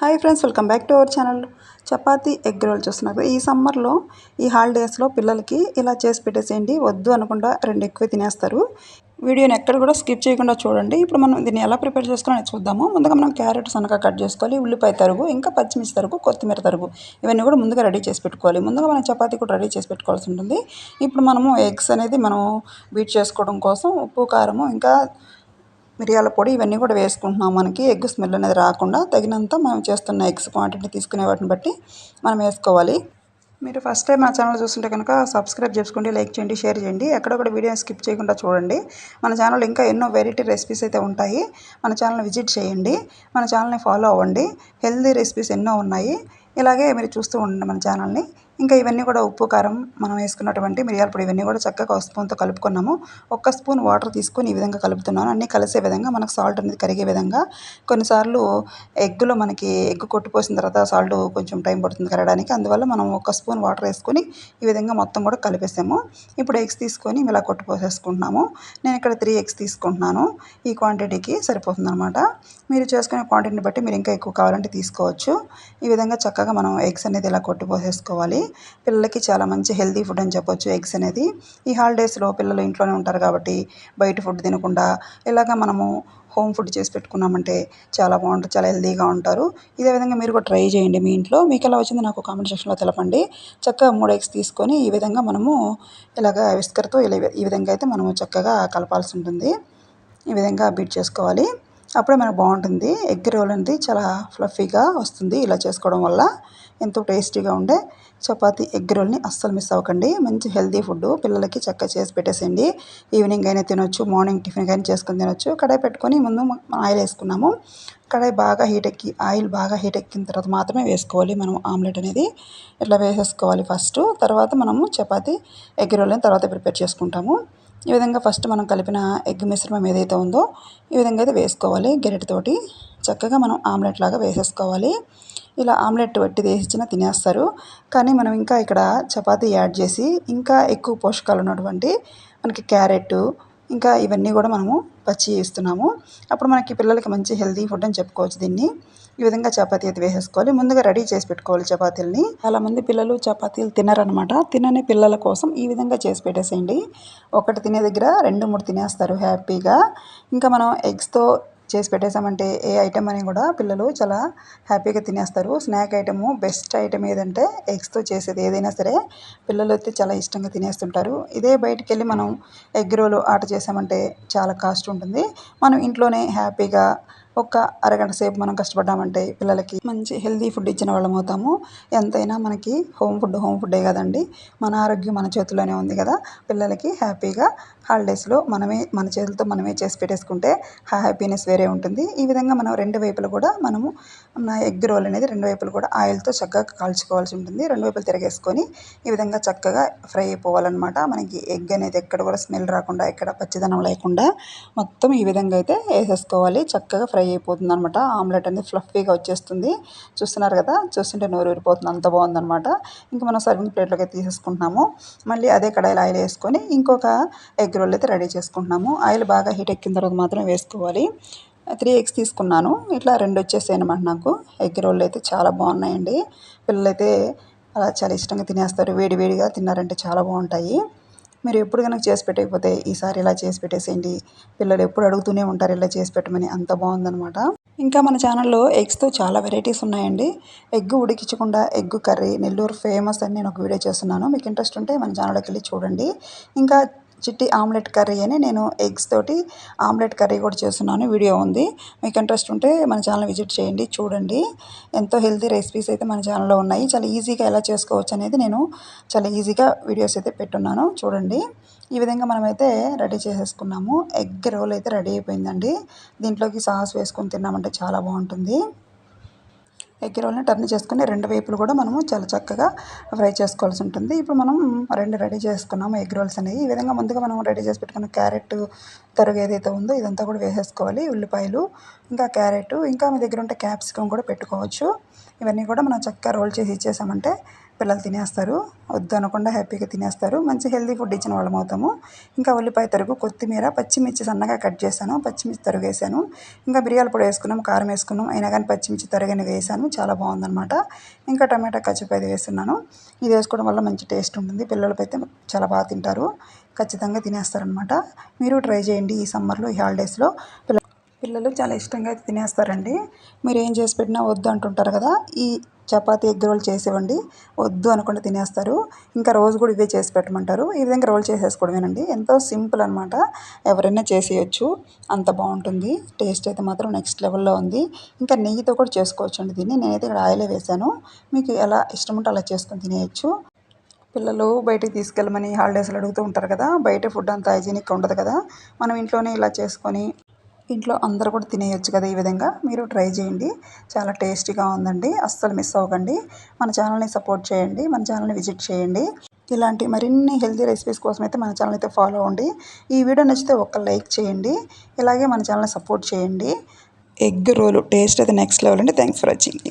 Hi friends welcome back to our channel. Chapati egg roll చూస్తున్నారు. ఈ సమ్మర్లో ఈ హాలిడేస్లో పిల్లలకి ఇలా చేసి పెట్టేసేయండి వద్దు అనకుండా రెండు ఎక్కువ తినేస్తారు. వీడియోని ఎక్కడ కూడా స్కిప్ చేయకుండా చూడండి. ఇప్పుడు మనం దీన్ని ఎలా ప్రిపేర్ చేసుకోవాలని చూద్దాము. ముందుగా మనం క్యారెట్ సన్నగా కట్ చేసుకోవాలి ఉల్లిపాయ తరుగు ఇంకా పచ్చిమిర్చి తరుగు కొత్తిమీర తరుగు. ఇవన్నీ కూడా ముందుగా రెడీ చేసి పెట్టుకోవాలి. ముందుగా మనం చపాతీ కూడా రెడీ చేసి పెట్టుకోవాల్సి ఉంటుంది. ఇప్పుడు మనము ఎగ్స్ అనేది మనం బీట్ చేసుకోవడం కోసం ఉప్పు కారము ఇంకా మిరియాల పొడి ఇవన్నీ కూడా వేసుకుంటున్నాం. మనకి ఎగ్ స్మెల్ అనేది రాకుండా తగినంత మనం చేస్తున్న ఎగ్స్ క్వాంటిటీ తీసుకునే వాటిని బట్టి మనం వేసుకోవాలి. మీరు ఫస్ట్ టైం మా ఛానల్ చూస్తుంటే కనుక సబ్స్క్రైబ్ చేసుకోండి లైక్ చేయండి షేర్ చేయండి. ఎక్కడొక్కడ కూడా వీడియో స్కిప్ చేయకుండా చూడండి. మన ఛానల్ ఇంకా ఎన్నో వెరైటీ రెసిపీస్ అయితే ఉంటాయి. మన ఛానల్ని విజిట్ చేయండి. మన ఛానల్ని ఫాలో అవ్వండి. హెల్దీ రెసిపీస్ ఎన్నో ఉన్నాయి. ఇలాగే మీరు చూస్తూ ఉండండి మన ఛానల్ని. ఇంకా ఇవన్నీ కూడా ఉప్పు కారం మనం వేసుకున్నటువంటి మిరియాల పొడి ఇవన్నీ కూడా చక్కగా ఒక స్పూన్తో కలుపుకున్నాము. ఒక్క స్పూన్ వాటర్ తీసుకొని ఈ విధంగా కలుపుతున్నాను. అన్నీ కలిసే విధంగా మనకు సాల్ట్ అనేది కరిగే విధంగా కొన్నిసార్లు ఎగ్గులో మనకి ఎగ్ కొట్టిపోసిన తర్వాత సాల్ట్ కొంచెం టైం పడుతుంది కరగడానికి. అందువల్ల మనం ఒక స్పూన్ వాటర్ వేసుకొని ఈ విధంగా మొత్తం కూడా కలిపేసాము. ఇప్పుడు ఎగ్స్ తీసుకొని ఇలా కొట్టిపోసేసుకుంటున్నాము నేను ఇక్కడ త్రీ ఎగ్స్ తీసుకుంటున్నాను. ఈ క్వాంటిటీకి సరిపోతుంది అనమాట మీరు చేసుకునే క్వాంటిటీని బట్టి మీరు ఇంకా ఎక్కువ కావాలంటే తీసుకోవచ్చు. ఈ విధంగా చక్కగా మనం ఎగ్స్ అనేది ఇలా కొట్టిపోసేసుకోవాలి పిల్లలకి చాలా మంచి హెల్తీ ఫుడ్ అని చెప్పొచ్చు ఎగ్స్ అనేది. ఈ హాలిడేస్లో పిల్లలు ఇంట్లోనే ఉంటారు కాబట్టి బయట ఫుడ్ తినకుండా ఇలాగ మనము హోమ్ ఫుడ్ చేసి పెట్టుకున్నామంటే చాలా బాగుంటుంది చాలా హెల్తీగా ఉంటారు. ఇదే విధంగా మీరు కూడా ట్రై చేయండి మీ ఇంట్లో. మీకు ఎలా వచ్చింది నాకు కామెంట్ సెక్షన్లో తెలపండి. చక్కగా మూడు ఎగ్స్ తీసుకొని ఈ విధంగా మనము ఇలాగ విస్కర్తో ఇలా ఈ విధంగా అయితే మనము చక్కగా కలపాల్సి ఉంటుంది. ఈ విధంగా బీట్ చేసుకోవాలి. అప్పుడే మనకు బాగుంటుంది. ఎగ్ రోల్ అనేది చాలా ఫ్లఫీగా వస్తుంది ఇలా చేసుకోవడం వల్ల. ఎంతో టేస్టీగా ఉండే చపాతి ఎగ్ రోల్ని అస్సలు మిస్ అవ్వకండి. మంచి హెల్తీ ఫుడ్ పిల్లలకి చక్కగా చేసి పెట్టేసేయండి. ఈవినింగ్ అయినా తినొచ్చు మార్నింగ్ టిఫిన్ కానీ చేసుకొని తినొచ్చు. కడాయి పెట్టుకొని ముందు ఆయిల్ వేసుకున్నాము. కడాయి బాగా హీట్ ఎక్కి ఆయిల్ బాగా హీట్ ఎక్కిన తర్వాత మాత్రమే వేసుకోవాలి మనం ఆమ్లెట్ అనేది. ఇట్లా వేసేసుకోవాలి ఫస్ట్. తర్వాత మనము చపాతి ఎగ్ రోల్ని తర్వాత ప్రిపేర్ చేసుకుంటాము. ఈ విధంగా ఫస్ట్ మనం కలిపిన ఎగ్ మిశ్రమం ఏదైతే ఉందో ఈ విధంగా అయితే వేసుకోవాలి. గెరటితోటి చక్కగా మనం ఆమ్లెట్ లాగా వేసేసుకోవాలి. ఇలా ఆమ్లెట్ వట్టి వేసిచ్చిన తినేస్తారు. కానీ మనం ఇంకా ఇక్కడ చపాతీ యాడ్ చేసి ఇంకా ఎక్కువ పోషకాలు ఉన్నటువంటి మనకి క్యారెట్ ఇంకా ఇవన్నీ కూడా మనము పచ్చి ఇస్తున్నాము అప్పుడు మనకి పిల్లలకి మంచి హెల్తీ ఫుడ్ అని చెప్పుకోవచ్చు దీన్ని. ఈ విధంగా చపాతీ అయితే వేసేసుకోవాలి. ముందుగా రెడీ చేసి పెట్టుకోవాలి చపాతీలని. చాలామంది పిల్లలు చపాతీలు తినరనమాట తినని పిల్లల కోసం ఈ విధంగా చేసి పెట్టేసేయండి. ఒకటి తినే దగ్గర రెండు మూడు తినేస్తారు హ్యాపీగా. ఇంకా మనం ఎగ్స్తో చేసి పెట్టేసామంటే ఏ ఐటెం అని కూడా పిల్లలు చాలా హ్యాపీగా తినేస్తారు. స్నాక్ ఐటము బెస్ట్ ఐటెం ఏదంటే ఎగ్స్తో చేసేది ఏదైనా సరే పిల్లలు అయితే చాలా ఇష్టంగా తినేస్తుంటారు. ఇదే బయటికి వెళ్ళి మనం ఎగ్ రోలు ఆర్డర్ చేసామంటే చాలా కాస్ట్ ఉంటుంది. మనం ఇంట్లోనే హ్యాపీగా ఒక అరగంట సేపు మనం కష్టపడ్డామంటే పిల్లలకి మంచి హెల్తీ ఫుడ్ ఇచ్చిన వాళ్ళం అవుతాము. ఎంతైనా మనకి హోమ్ ఫుడ్ హోమ్ ఫుడ్డే కదండి. మన ఆరోగ్యం మన చేతిలోనే ఉంది కదా. పిల్లలకి హ్యాపీగా హాలిడేస్లో మనమే మన చేతులతో మనమే చేసి పెట్టేసుకుంటే ఆ హ్యాపీనెస్ వేరే ఉంటుంది. ఈ విధంగా మనం రెండు వైపులు కూడా మనము మన ఎగ్ రోల్ అనేది రెండు వైపులు కూడా ఆయిల్తో చక్కగా కాల్చుకోవాల్సి ఉంటుంది. రెండు వైపులు తిరగేసుకొని ఈ విధంగా చక్కగా ఫ్రై అయిపోవాలన్నమాట. మనకి ఎగ్ అనేది ఎక్కడ కూడా స్మెల్ రాకుండా ఎక్కడ పచ్చిదనం లేకుండా మొత్తం ఈ విధంగా అయితే వేసేసుకోవాలి. చక్కగా ఫ్రై అయిపోతుంది అనమాట ఆమ్లెట్ అనేది ఫ్లఫీగా వచ్చేస్తుంది. చూస్తున్నారు కదా? చూస్తుంటే నోరు ఊరిపోతుంది. అంత బాగుందనమాట ఇంకా మనం సర్వింగ్ ప్లేట్లోకి తీసేసుకుంటున్నాము మళ్ళీ అదే కడాయిలో ఆయిల్ వేసుకొని ఇంకొక ఎగ్ రోల్ అయితే రెడీ చేసుకుంటున్నాము. ఆయిల్ బాగా హీట్ ఎక్కిన తర్వాత మాత్రం వేసుకోవాలి. త్రీ ఎగ్స్ తీసుకున్నాను. ఇట్లా రెండు వచ్చేసాయి అనమాట నాకు. ఎగ్ రోల్ అయితే చాలా బాగున్నాయండి. పిల్లలైతే అలా చాలా ఇష్టంగా తినేస్తారు. వేడి వేడిగా తిన్నారంటే చాలా బాగుంటాయి. మీరు ఎప్పుడు కనుక చేసి పెట్టకపోతే ఈసారి ఇలా చేసి పెట్టేసేయండి. పిల్లలు ఎప్పుడు అడుగుతూనే ఉంటారు ఇలా చేసి పెట్టమని. అంత బాగుందనమాట ఇంకా మన ఛానల్లో ఎగ్స్తో చాలా వెరైటీస్ ఉన్నాయండి. ఎగ్ ఉడికించకుండా ఎగ్ కర్రీ నెల్లూరు ఫేమస్ అని నేను ఒక వీడియో చేస్తున్నాను. మీకు ఇంట్రెస్ట్ ఉంటే మన ఛానల్కి వెళ్ళి చూడండి. ఇంకా చిట్టి ఆమ్లెట్ కర్రీ అని నేను ఎగ్స్ తోటి ఆమ్లెట్ కర్రీ కూడా చేస్తున్నాను. వీడియో ఉంది. మీకు ఇంట్రెస్ట్ ఉంటే మన ఛానల్ విజిట్ చేయండి చూడండి. ఎంతో హెల్తీ రెసిపీస్ అయితే మన ఛానల్లో ఉన్నాయి. చాలా ఈజీగా ఎలా చేసుకోవచ్చు అనేది నేను చాలా ఈజీగా వీడియోస్ అయితే పెట్టున్నాను. చూడండి. ఈ విధంగా మనమైతే రెడీ చేసేసుకున్నాము. ఎగ్ రోల్ అయితే రెడీ అయిపోయిందండి. దీంట్లోకి సాస్ వేసుకొని తిన్నామంటే చాలా బాగుంటుంది. ఎగ్ రోల్ని టర్న్ చేసుకుని రెండు వైపులు కూడా మనము చాలా చక్కగా ఫ్రై చేసుకోవాల్సి ఉంటుంది. ఇప్పుడు మనం రెండు రెడీ చేసుకున్నాము ఎగ్ రోల్స్ అనేవి. ఈ విధంగా ముందుగా మనం రెడీ చేసి పెట్టుకున్న క్యారెట్ తరుగు ఏదైతే ఉందో ఇదంతా కూడా వేసేసుకోవాలి. ఉల్లిపాయలు ఇంకా క్యారెట్ ఇంకా మీ దగ్గర ఉంటే క్యాప్సికమ్ కూడా పెట్టుకోవచ్చు. ఇవన్నీ కూడా మనం చక్కగా రోల్ చేసి ఇచ్చేసామంటే పిల్లలు తినేస్తారు. వద్దు అనకుండా హ్యాపీగా తినేస్తారు. మంచి హెల్తీ ఫుడ్ ఇచ్చిన వాళ్ళం అవుతాము. ఇంకా ఉల్లిపాయ తరుగు కొత్తిమీర పచ్చిమిర్చి సన్నగా కట్ చేశాను. పచ్చిమిర్చి తరుగు వేసాను ఇంకా మిరియాల పొడి వేసుకున్నాం కారం వేసుకున్నాం. అయినా కానీ పచ్చిమిర్చి తరుగని వేసాను. చాలా బాగుందన్నమాట. ఇంకా టమాటా కచ్చిపోయి వేస్తున్నాను. ఇది వేసుకోవడం వల్ల మంచి టేస్ట్ ఉంటుంది. పిల్లలకి అయితే చాలా బాగా తింటారు. ఖచ్చితంగా తినేస్తారనమాట మీరు ట్రై చేయండి ఈ సమ్మర్లో ఈ హాలిడేస్లో. పిల్ల పిల్లలు చాలా ఇష్టంగా అయితే తినేస్తారండి. మీరు ఏం చేసి పెట్టినా వద్దు అంటుంటారు కదా ఈ చపాతీ ఎగ్ రోల్ చేసేవండి వద్దు అనకుండా తినేస్తారు. ఇంకా రోజు కూడా ఇవే చేసి పెట్టమంటారు. ఈ విధంగా రోల్ చేసేసుకోవడమేనండి. ఎంతో సింపుల్ అనమాట ఎవరైనా చేసేయచ్చు. అంత బాగుంటుంది. టేస్ట్ అయితే మాత్రం నెక్స్ట్ లెవెల్లో ఉంది. ఇంకా నెయ్యితో కూడా చేసుకోవచ్చు అండి దీన్ని. నేనైతే ఇక్కడ ఆయిలే వేసాను మీకు ఎలా ఇష్టం ఉంటే అలా చేసుకొని తినేయచ్చు. పిల్లలు బయటికి తీసుకెళ్ళమని హాలిడేస్లో అడుగుతూ ఉంటారు కదా బయట ఫుడ్ అంత హైజీనిక్గా ఉండదు కదా. మనం ఇంట్లోనే ఇలా చేసుకొని ఇంట్లో అందరూ కూడా తినేయొచ్చు కదా ఈ విధంగా. మీరు ట్రై చేయండి. చాలా టేస్టీగా ఉందండి. అస్సలు మిస్ అవ్వకండి. మన ఛానల్ని సపోర్ట్ చేయండి. మన ఛానల్ని విజిట్ చేయండి. ఇలాంటి మరిన్ని హెల్తీ రెసిపీస్ కోసం అయితే మన ఛానల్ అయితే ఫాలో అవ్వండి. ఈ వీడియో నచ్చితే ఒక్క లైక్ చేయండి. ఇలాగే మన ఛానల్ని సపోర్ట్ చేయండి. ఎగ్ రోలు టేస్ట్ అయితే నెక్స్ట్ లెవెల్ అండి. Thanks for watching.